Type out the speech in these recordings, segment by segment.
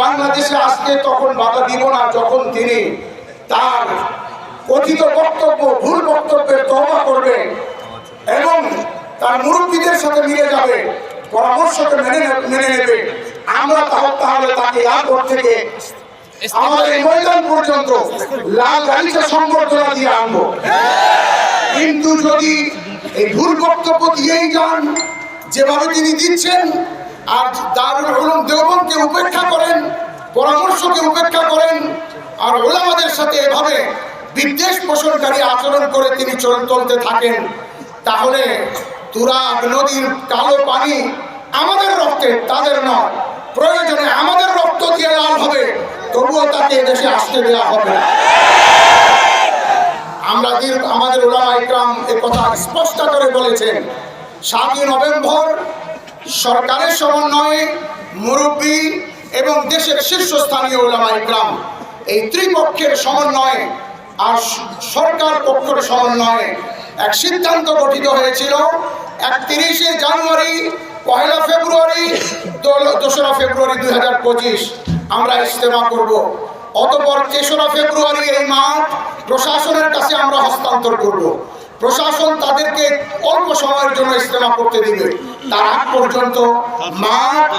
বাংলাদেশে আসতে তখন বাধা দিব না, যখন তিনি তার কথিত বক্তব্য, ভুল বক্তব্যের তহবা করবে এবং তার মুরব্বীদের সাথে মিলে যাবে, পরামর্শকে মেনে মেনে নেবে। আমরা তাহ- তাহলে তাকে এয়ারপোর্ট থেকে আমাদের ময়দান পর্যন্ত লাল গালিচা সংবর্ধনা দিয়ে আনব। কিন্তু যদি এই ভুল বক্তব্য দিয়েই যান, যেভাবে তিনি দিচ্ছেন আর দারুল উলুম দেওবনকে উপেক্ষা করেন, পরামর্শকে উপেক্ষা করেন, আর ওলামাদের সাথে এভাবে বিদ্বেষ পোষণকারী আচরণ করে তিনি চল চলতে থাকেন। তাহলে তুরাগ নদীর কালো পানি আমাদের রক্তে তাদের নয়, প্রয়োজনে আমাদের রক্ত দিয়ে লাল হবে, তবুও তাকে এদেশে আসতে দেওয়া হবে। আমরা আমাদের ওলামা ইকরাম এ কথা স্পষ্ট করে বলেছেন, সাতই নভেম্বর সরকারের সমন্বয়ে মুরব্বী এবং দেশের শীর্ষস্থানীয় ওলামা ইকরাম, এই ত্রিপক্ষের সমন্বয়ে আর সরকার পক্ষের সমন্বয়ে এক সিদ্ধান্ত গঠিত হয়েছিল একত্রিশে জানুয়ারি, পহেলা ফেব্রুয়ারি দোসরা ফেব্রুয়ারি দুই হাজার পঁচিশ। আমরা ইজতেমা করব। অতপর তেসরা ফেব্রুয়ারি এই মাঠ প্রশাসনের কাছে আমরা হস্তান্তর করব। প্রশাসন তাদেরকে অল্প সময়ের জন্য ইস্তেমা করতে দিবে। তার আগ পর্যন্ত মাঠ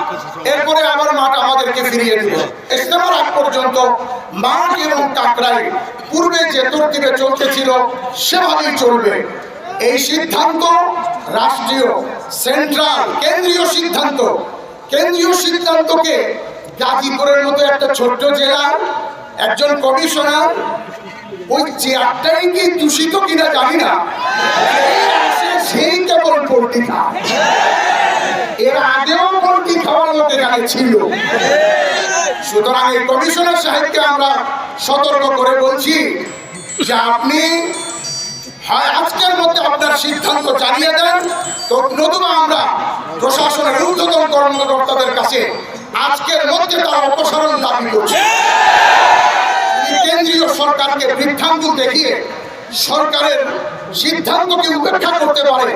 এরপরে আবার মাঠ আমাদেরকে ফিরিয়ে দিবে। ইস্তেমার আগ পর্যন্ত মাঠ এবং কাকরাই পূর্বে যে তরতিবে চলতেছিল, সেভাবেই চলবে। এই সিদ্ধান্ত রাষ্ট্রীয়, সেন্ট্রাল, কেন্দ্রীয় সিদ্ধান্ত। কেন্দ্রীয় সিদ্ধান্তকে গাজীপুরের মতো একটা ছোট্ট জেলার একজন কমিশনার ওই চেয়ারটাই কি দূষিত কিনা জানি না। সেই কেবল এর আগেও খাওয়ার লোক এখানে ছিল। সুতরাং এই কমিশনার সাহেবকে আমরা সতর্ক করে বলছি যে আপনি হয় আজকের মধ্যে আপনার সিদ্ধান্ত জানিয়ে দেন, তো নতুবা আমরা প্রশাসনের ঊর্ধ্বতন কর্মকর্তাদের কাছে আজকের মধ্যে তার অপসারণ দাবি করছি। কেন্দ্রীয় সরকারকে বৃদ্ধাঙ্গুল দেখিয়ে সরকারের সিদ্ধান্তকে উপেক্ষা করতে পারে,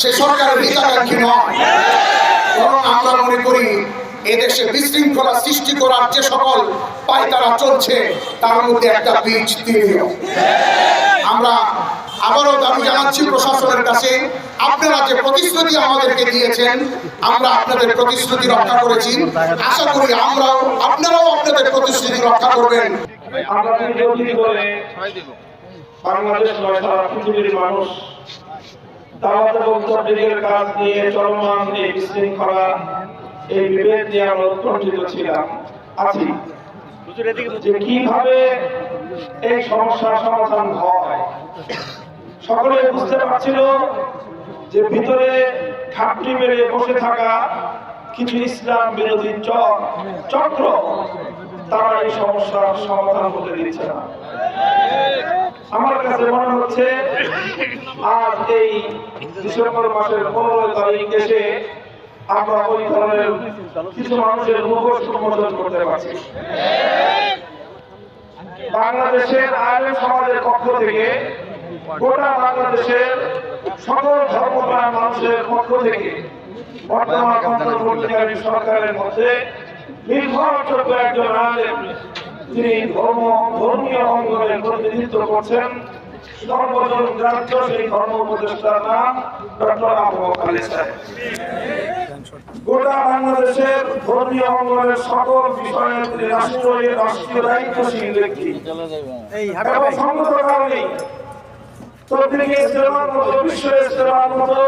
সে সরকারের হিতাকাঙ্ক্ষী নয়। বরং আমরা মনে করি, এদেশে বিশৃঙ্খলা সৃষ্টি করার যে সকল পায়তারা চলছে, তার মধ্যে একটা বীজ দিয়ে আমরা আবারও দাবি জানাচ্ছি প্রশাসনের কাছে, আপনারা যে প্রতিশ্রুতি আমাদেরকে দিয়েছেন, আমরা আপনাদের প্রতিশ্রুতি রক্ষা করেছি। আশা করি আমরাও, আপনারাও আপনাদের প্রতিশ্রুতি রক্ষা করবেন। কীভাবে এই সমস্যার সমাধান হয় সকলে বুঝতে পারছিল যে ভিতরে ঘাপটি মেরে বসে থাকা কিছু ইসলাম বিরোধী চক চক্র, তারা এই সমস্যার সমাধান হতে দিচ্ছে না। আমার কাছে মনে হচ্ছে, আজ এই ডিসেম্বর মাসের পনেরো তারিখ এসে আমরা ওই ধরনের কিছু মানুষের মুখোশ উন্মোচন করতে পারছি। বাংলাদেশের আইন সমাজের পক্ষ থেকে গোটা বাংলাদেশের সকল ধর্মপ্রাণ মানুষের পক্ষ থেকে বর্তমান অন্তর্বর্তীকালীন সরকারের মধ্যে নির্ভরযোগ্য একজন আলেম যিনি ধর্ম ধর্মীয় অঙ্গনের প্রতিনিধিত্ব করছেন সর্বজন গ্রাহ্য সেই ধর্ম উপদেষ্টার নাম ডক্টর আবু আলী সাহেব গোটা বাংলাদেশের ধর্মীয় অঙ্গনের সকল বিষয়ের রাষ্ট্রীয় রাষ্ট্রীয় দায়িত্বশীল ব্যক্তি। এবং সঙ্গত কারণেই তবলিগে ইসলামের মতো বিশ্ব ইসলামের মতো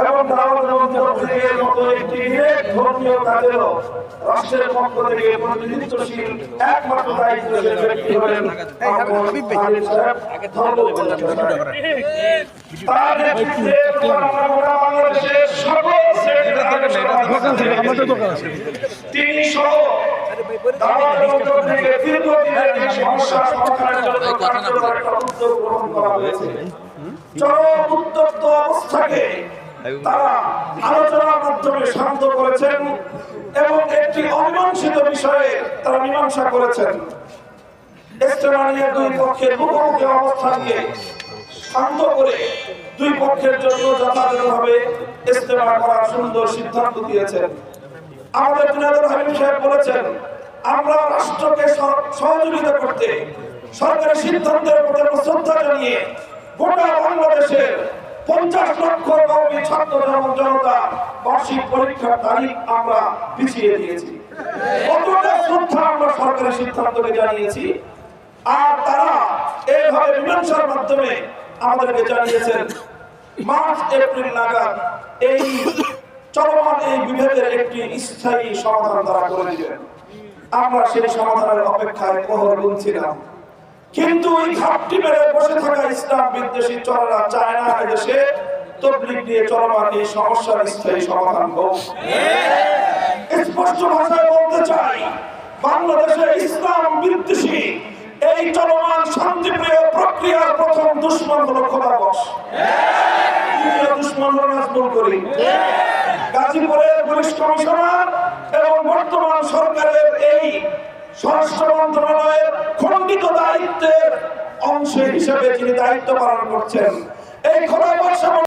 এবং দাওয়াত এবং তবলিগের মতো একটি বিবেক ধর্মীয় কাজেরও রাষ্ট্রের পক্ষ থেকে প্রতিনিধিত্বশীল একমাত্র দায়িত্বশীল ব্যক্তি হলেন আবু আলী সাহেব, ধর্ম উপদেষ্টা। তার নেতৃত্বে বাংলাদেশের সকল তিনি সহ চরম উত্তপ্ত অবস্থাকে তারা আলোচনার মাধ্যমে শান্ত করেছেন এবং একটি অমীমাংসিত বিষয়ে তারা মীমাংসা করেছেন ইজতেমা দুই পক্ষের মুখোমুখি অবস্থানকে শান্ত করে দুই পক্ষের জন্য যথাযথভাবে ইজতেমা করার সুন্দর সিদ্ধান্ত দিয়েছেন আমাদের হাবিব সাহেব বলেছেন আমরা রাষ্ট্রকে সহযোগিতা করতে, সরকারের সিদ্ধান্তের প্রতি শ্রদ্ধা জানিয়ে গোটা বাংলাদেশের পঞ্চাশ লক্ষ কর্মী ছাত্র জনতা বার্ষিক পরীক্ষার তারিখ আমরা পিছিয়ে দিয়েছি। কতটা শ্রদ্ধা আমরা সরকারের সিদ্ধান্তকে জানিয়েছি, আর তারা এইভাবে মীমাংসার মাধ্যমে আমাদেরকে জানিয়েছেন, মার্চ, এপ্রিল নাগাদ এই চলমান এই বিভেদের একটি স্থায়ী সমাধান তারা করে দিবেন। আমরা সেই সমাধানের অপেক্ষায় প্রহর গুনছিলাম। কিন্তু ওই ঘাপটি মেরে বসে থাকা ইসলাম বিদ্বেষী চলরা চায় না দেশে তবলিগ দিয়ে চলমান এই সমস্যার স্থায়ী সমাধান হোক। স্পষ্ট ভাষায় বলতে চাই, বাংলাদেশে ইসলাম বিদ্বেষী এই চলমান শান্তিপ্রিয় প্রক্রিয়ার প্রথম দুশ্মন হলো দ্বিতীয় দুশ্মন হলো নাজমুল করিম। গাজীপুরের পুলিশ কমিশনার এবং বর্তমান সরকারের স্বরাষ্ট্র মন্ত্রণালয়ের খণ্ডিত দায়িত্বের অংশ হিসেবে তিনি দায়িত্ব পালন করছেন। এই খোদাবশ